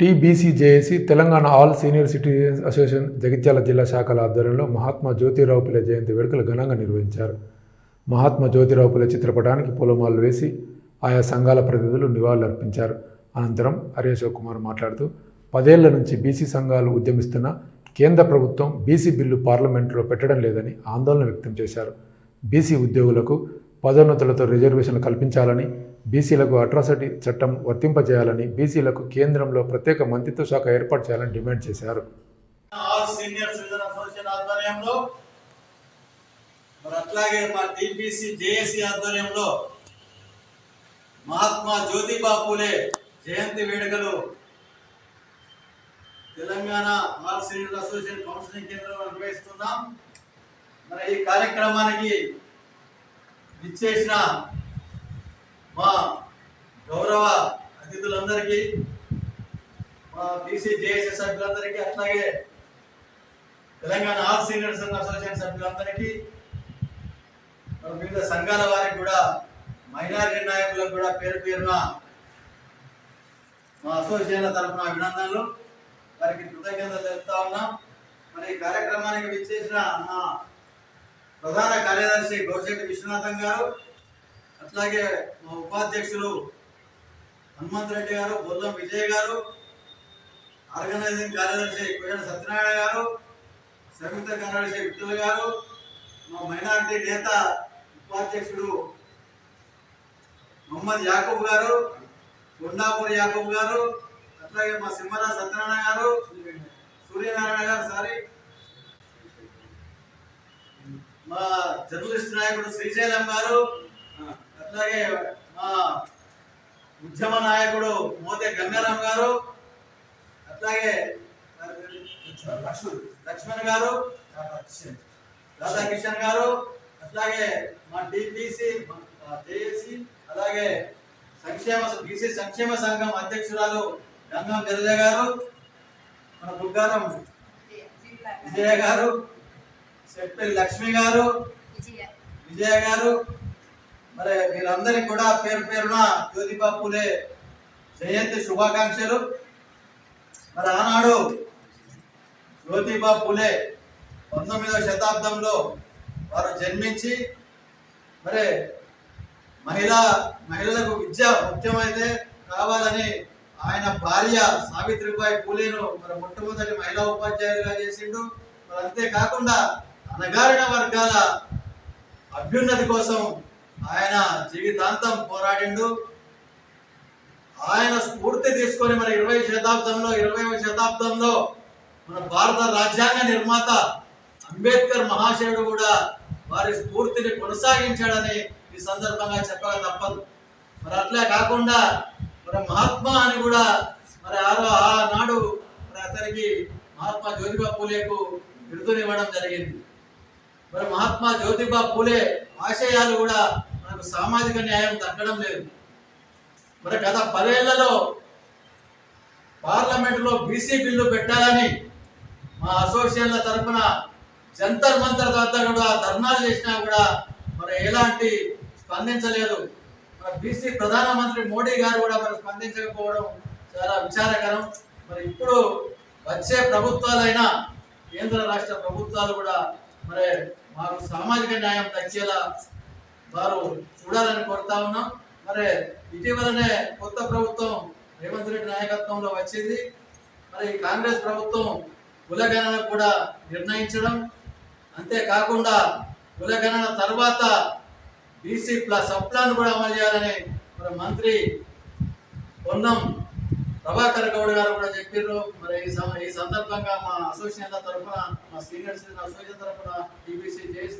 TBCJAC Telangana all senior citizens association Jagtial జిల్లా శాఖల ఆధ్వర్యంలో మహాత్మా జ్యోతిరావు పులే జయంతి వేడుకలు ఘనంగా నిర్వహించారు. మహాత్మా జ్యోతిరావు పులే చిత్రపటానికి పూలమాలలు వేసి ఆయా సంఘాల ప్రతినిధులు నివాళులర్పించారు. అనంతరం హరీష్ కుమార్ మాట్లాడుతూ పదేళ్ళ నుంచి బీసీ సంఘాలు ఉద్యమిస్తున్న కేంద్ర ప్రభుత్వం బీసీ బిల్లు పార్లమెంటులో పెట్టడం లేదని ఆందోళన వ్యక్తం చేశారు. బీసీ ఉద్యోగులకు పదోన్నతులతో రిజర్వేషన్లు కల్పించాలని బీసీలకు అట్రాసిటీ చట్టం వర్తింపజేయాలని బీసీలకు కేంద్రంలో ప్రత్యేక మంత్రిత్వ శాఖ ఏర్పాటు చేయాలని డిమాండ్ చేశారు. ఆధ్వర్యంలో మరి అట్లాగే మా టీపీసీ జేఏసీ ఆధ్వర్యంలో మహాత్మా జ్యోతిబా పూలే జయంతి వేడుకలు Telangana all senior association counselling కేంద్రంలో నిర్వహిస్తున్నాం. మరి ఈ కార్యక్రమానికి ఇచ్చేసిన మా గౌరవ అతిథులందరికీ మా బీసీ జేఏసీ సభ్యులందరికీ అట్లాగే తెలంగాణ ఆల్ సీనియర్ సంఘ అసోసియేషన్ సభ్యులందరికీ వివిధ సంఘాల వారికి కూడా మైనారిటీ నాయకులకు కూడా పేరు పేరున మా అసోసియేషన్ల తరఫున అభినందనలు. వారికి కృతజ్ఞతలు తెలుపుతా ఉన్నాం. మరి ఈ కార్యక్రమానికి విచ్చేసిన మా ప్రధాన కార్యదర్శి గౌశెట్టి విశ్వనాథం గారు అట్లాగే మా ఉపాధ్యక్షులు హనుమంత్ రెడ్డి గారు బొల్లం విజయ్ గారు ఆర్గనైజింగ్ కార్యదర్శి కోయడ సత్యనారాయణ గారు సంయుక్త కార్యదర్శి విఠల్ గారు మా మైనారిటీ నేత ఉపాధ్యక్షుడు మొహమ్మద్ యాకూబ్ గారు గుండాపూర్ యాకూబ్ గారు అట్లాగే మా సింహరాజ్ సత్యనారాయణ గారు సూర్యనారాయణ గారు సారీ. మా జర్నలిస్ట్ నాయకుడు శ్రీశైలం గారు అట్లాగే మా ఉద్యమ నాయకుడు మోతే గంగారాం గారు అట్లాగే లక్ష్మణ్ గారు రాధాకిషన్ గారు అట్లాగే మా టీపీసీ జేఏసీ అలాగే సంక్షేమ బీసీ సంక్షేమ సంఘం అధ్యక్షురాలు గంగం జరజ గారు మన బుగ్గారం విజయ గారు సెట్పల్లి లక్ష్మి గారు విజయ గారు మరి వీరందరికీ కూడా పేరు పేరున జ్యోతిబా పూలే జయంతి శుభాకాంక్షలు. మరి ఆనాడు జ్యోతిబా పూలే పంతొమ్మిదవ శతాబ్దంలో వారు జన్మించి మరి మహిళా మహిళలకు విద్య ముఖ్యమైతే కావాలని ఆయన భార్య సావిత్రిబాయి పూలేను మరి మొట్టమొదటి మహిళా ఉపాధ్యాయులుగా చేసిండు. మరి అంతేకాకుండా అణగారిన వర్గాల అభ్యున్నతి కోసం ఆయన జీవితాంతం పోరాడిండు. ఆయన స్ఫూర్తి తీసుకొని మన ఇరవై శతాబ్దంలో ఇరవైవ శతాబ్దంలో మన భారత రాజ్యాంగ నిర్మాత అంబేద్కర్ మహాశయుడు కూడా వారి స్ఫూర్తిని కొనసాగించాడని ఈ సందర్భంగా చెప్పక తప్పదు. మరి అట్లే కాకుండా మరి మహాత్మా అని కూడా మరి ఆరో ఆనాడు మరి అతనికి మహాత్మా జ్యోతిబా పూలేకు బిరుదునివ్వడం జరిగింది. మరి మహాత్మా జ్యోతిబా పూలే ఆశయాలు కూడా మనకు సామాజిక న్యాయం దక్కడం లేదు. మరి గత పదేళ్ళలో పార్లమెంటులో బీసీ బిల్లు పెట్టాలని మా అసోసియేషన్ల తరఫున జంతర్ మంతర్ వద్ద కూడా ధర్నాలు చేసినా కూడా మరి ఎలాంటి స్పందించలేదు. మరి బీసీ ప్రధానమంత్రి మోడీ గారు కూడా మరి స్పందించకపోవడం చాలా విచారకరం. మరి ఇప్పుడు వచ్చే ప్రభుత్వాలైనా కేంద్ర రాష్ట్ర ప్రభుత్వాలు కూడా మరి మాకు సామాజిక న్యాయం దక్కేలా వారు చూడాలని కోరుతా ఉన్నాం. మరి ఇటీవలనే కొత్త ప్రభుత్వం రేవంత్ రెడ్డి నాయకత్వంలో వచ్చింది. మరి కాంగ్రెస్ ప్రభుత్వం కులగణన కూడా నిర్ణయించడం. అంతేకాకుండా కులగణన తర్వాత బీసీ ప్లస్ సప్లాన్ కూడా అమలు చేయాలని మరి మంత్రి పొన్నం ప్రభాకర్ గౌడ్ గారు కూడా చెప్పారు మరి ఈ సం- ఈ సందర్భంగా మా అసోసియేషన్ తరఫున మా సీనియర్ సిటిజన్ అసోసియేషన్ తరఫున టీబీసీ జేఎస్